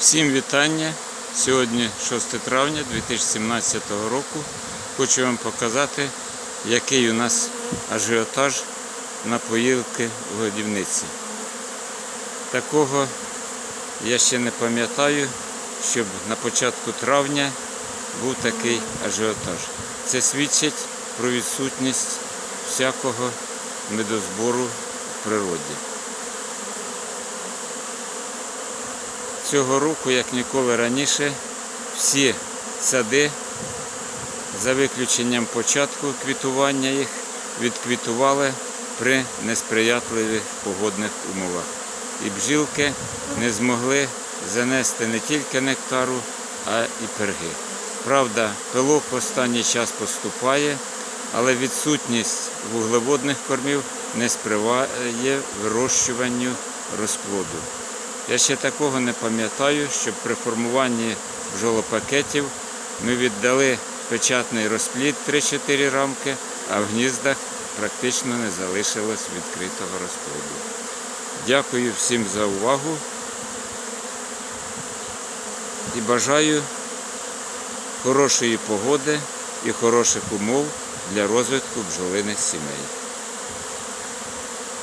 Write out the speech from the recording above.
Всім вітання. Сьогодні 6 травня 2017 року. Хочу вам показати, який у нас ажіотаж на поїлки в годівниці. Такого я ще не пам'ятаю, щоб на початку травня був такий ажіотаж. Це свідчить про відсутність всякого медозбору в природі. Цього року, як ніколи раніше, всі сади, за виключенням початку квітування їх, відквітували при несприятливих погодних умовах. І бджілки не змогли занести не тільки нектару, а і перги. Правда, пилок в останній час поступає, але відсутність вуглеводних кормів не сприває вирощуванню розплоду. Я ще такого не пам'ятаю, щоб при формуванні бджолопакетів ми віддали печатний розплід 3-4 рамки, а в гніздах практично не залишилось відкритого розплоду. Дякую всім за увагу і бажаю хорошої погоди і хороших умов для розвитку бджолиних сімей.